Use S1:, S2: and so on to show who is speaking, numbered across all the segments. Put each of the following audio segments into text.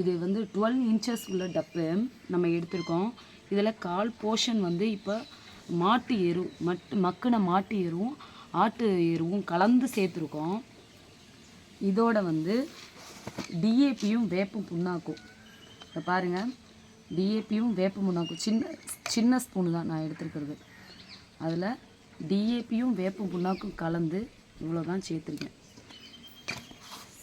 S1: இது வந்து twelve inches உள்ள டப்பு நம்ம எடுத்திருக்கோம். இதில் கால் போர்ஷன் வந்து இப்போ மாட்டு எரு மட் மக்கின மாட்டு எருவும் ஆட்டு எருவும் கலந்து சேர்த்துருக்கோம். இதோட வந்து டிஏபியும் வேப்பம் புண்ணாக்கும் இதை பாருங்கள் டிஏபியும் வேப்ப புண்ணாக்கும் சின்ன சின்ன ஸ்பூனு தான் நான் எடுத்துருக்கிறது. அதில் டிஏபியும் வேப்ப புண்ணாக்கும் கலந்து இவ்வளோ தான் சேர்த்துருக்கேன்.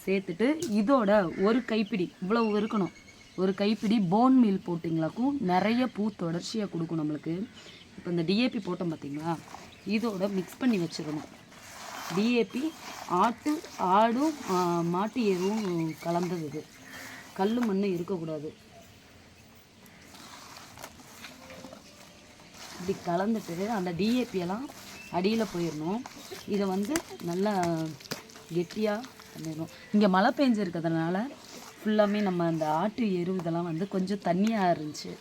S1: சேர்த்துட்டு இதோட ஒரு கைப்பிடி இவ்வளவு இருக்கணும். ஒரு கைப்பிடி போன் மீல் போட்டிங்களாக்கும் நிறைய பூ தொடர்ச்சியாக கொடுக்கும் நம்மளுக்கு. இப்போ இந்த டிஏபி போட்டோம் பார்த்தீங்களா இதோட மிக்ஸ் பண்ணி வச்சிடணும். டிஏபி ஆட்டு ஆடும் மாட்டு எருவும் கலந்தது இது. கல் மண் இருக்கக்கூடாது. இப்படி கலந்துட்டு அந்த டிஏபியெல்லாம் எல்லாம் அடியில் போயிடணும். இதை வந்து நல்லா கெட்டியாக பண்ணிடணும் இங்கே மழை பெஞ்சிருக்கிறதுனால ஃபுல்லாமே நம்ம அந்த ஆட்டு எரு இதெல்லாம் வந்து கொஞ்சம் தண்ணியாக இருந்துச்சு.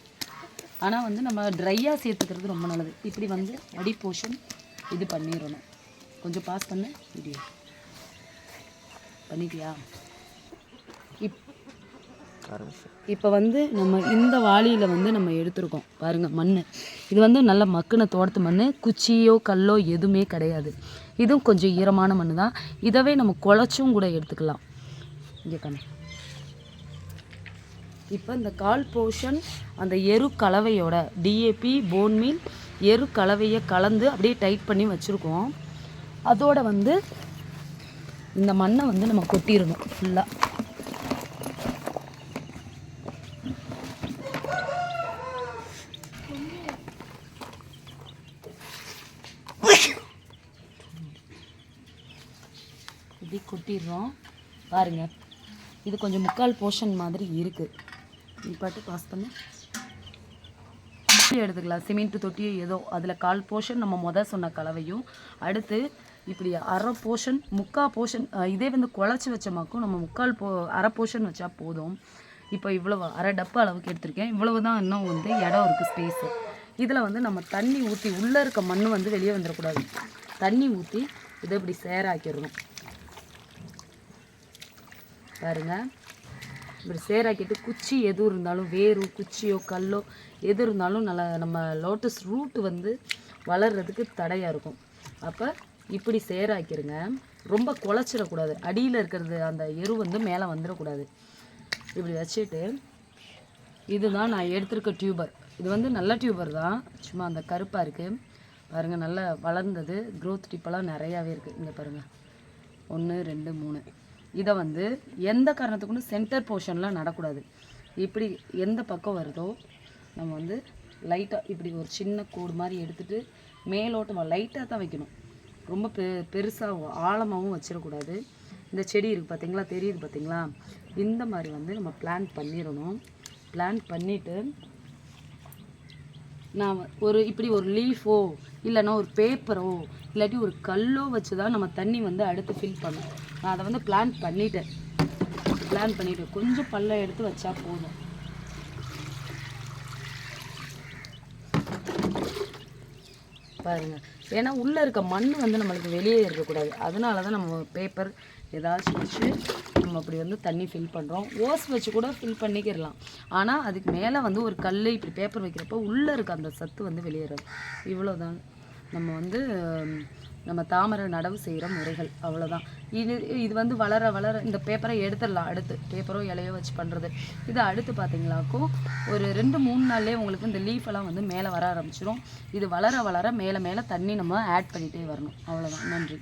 S1: ஆனால் வந்து நம்ம ட்ரையாக சேர்த்துக்கிறது ரொம்ப நல்லது. இப்படி வந்து அடி போர்ஷன் இது பண்ணிடணும். கொஞ்சம் பாஸ் பண்ண வீடியோ பண்ணிட்டியா? இப் இப்போ வந்து நம்ம இந்த வாளியில் வந்து நம்ம எடுத்திருக்கோம். பாருங்கள் மண் இது வந்து நல்ல மக்குன தோட்டத்து மண் குச்சியோ கல்லோ எதுவுமே கிடையாது. இதுவும் கொஞ்சம் ஈரமான மண் தான் இதவே நம்ம குழச்சும் கூட எடுத்துக்கலாம். இங்கே கண்ணு. இப்போ இந்த கால் போர்ஷன் அந்த எரு கலவையோட டிஏபி போன்மீல் எரு கலவையை கலந்து அப்படியே டைட் பண்ணி வச்சுருக்கோம். அதோட வந்து இந்த மண்ணை வந்து நம்ம கொட்டிடணும் ஃபுல்லாக இப்படி கொட்டிடுறோம். பாருங்க. இது கொஞ்சம் முக்கால் போர்ஷன் மாதிரி இருக்குது நீ பாட்டு பாஸ் பண்ணு. எடுத்துக்கலாம். சிமெண்ட் தொட்டியோ ஏதோ. அதில் கால் போர்ஷன் நம்ம முத சொன்ன கலவையும். அடுத்து இப்படி அரை போர்ஷன் முக்கால் போர்ஷன் இதே வந்து குழச்சி வச்சமாக்கும் நம்ம முக்கால் போ அரை போர்ஷன் வச்சா போதும். இப்போ இவ்வளவு அரை டப்பு அளவுக்கு எடுத்திருக்கேன். இவ்வளவு தான் இன்னும் வந்து இடம் இருக்குது ஸ்பேஸு இதில் வந்து நம்ம தண்ணி ஊற்றி உள்ளே இருக்க மண் வந்து வெளியே வந்துடக்கூடாது தண்ணி ஊற்றி இதை இப்படி சேராக்கிடணும். பாருங்கள் இப்படி சேராக்கிட்டு குச்சி எது இருந்தாலும் வேரும் குச்சியோ கல்லோ எது இருந்தாலும் நல்லா நம்ம லோட்டஸ் ரூட் வந்து வளர்றதுக்கு தடையாக இருக்கும். அப்போ இப்படி சேராக்கிருங்க. ரொம்ப குழச்சிடக்கூடாது. அடியில் இருக்கிறது அந்த எரு வந்து மேலே வந்துடக்கூடாது. இப்படி வச்சுட்டு இதுதான் நான் எடுத்திருக்க டியூபர் இது வந்து நல்ல டியூபர் தான். சும்மா அந்த கருப்பாக இருக்குது பாருங்கள் நல்லா வளர்ந்தது. க்ரோத் டிப்பெல்லாம் நிறையாவே இருக்குது இங்கே பாருங்கள் ஒன்று ரெண்டு மூணு. இதை வந்து எந்த காரணத்துக்கும் சென்டர் போர்ஷனில் நடக்கூடாது. இப்படி எந்த பக்கம் வருதோ நம்ம வந்து லைட்டாக இப்படி ஒரு சின்ன கோடு மாதிரி எடுத்துகிட்டு மேலோட்டமாக லைட்டாக தான் வைக்கணும். ரொம்ப பெ பெருசாகவும் ஆழமாகவும் வச்சிடக்கூடாது. இந்த செடி இருக்குது பார்த்தீங்களா தெரியுது பார்த்தீங்களா இந்த மாதிரி வந்து நம்ம பிளான் பண்ணிடணும். பிளான் பண்ணிவிட்டு நான் ஒரு இப்படி ஒரு லீஃபோ இல்லைன்னா ஒரு பேப்பரோ இல்லாட்டி ஒரு கல்லோ வச்சு தான் நம்ம தண்ணி வந்து அடுத்து ஃபில் பண்ணணும். நான் அதை வந்து பிளான் பண்ணிட்டேன். பிளான் பண்ணிட்டேன். கொஞ்சம் பல்ல எடுத்து வச்சா போதும். பாருங்க. ஏன்னா உள்ளே இருக்க மண் வந்து நம்மளுக்கு வெளியே இருக்கக்கூடாது. அதனால தான் நம்ம பேப்பர் ஏதாச்சும் வச்சு நம்ம அப்படி வந்து தண்ணி ஃபில் பண்ணுறோம் ஓஸ் வச்சு கூட ஃபில் பண்ணிக்கிடலாம். ஆனால் அதுக்கு மேலே வந்து ஒரு கல் இப்படி பேப்பர் வைக்கிறப்போ உள்ளே இருக்க அந்த சத்து வந்து வெளியேறாது. இவ்வளோதான் நம்ம வந்து நம்ம தாமரை நடவு செய்கிற முறைகள் அவ்வளோதான் இது இது வந்து வளர வளர இந்த பேப்பரை எடுத்துடலாம் அடுத்து. பேப்பரோ இலையோ வச்சு பண்ணுறது இது அடுத்து பார்த்தீங்களாக்கும் ஒரு ரெண்டு மூணு நாள்லேயே உங்களுக்கு இந்த லீஃப் எல்லாம் வந்து மேலே வர ஆரம்பிச்சிடும் இது வளர வளர மேலே மேலே தண்ணி நம்ம ஆட் பண்ணிகிட்டே வரணும். அவ்வளோதான் நன்றி.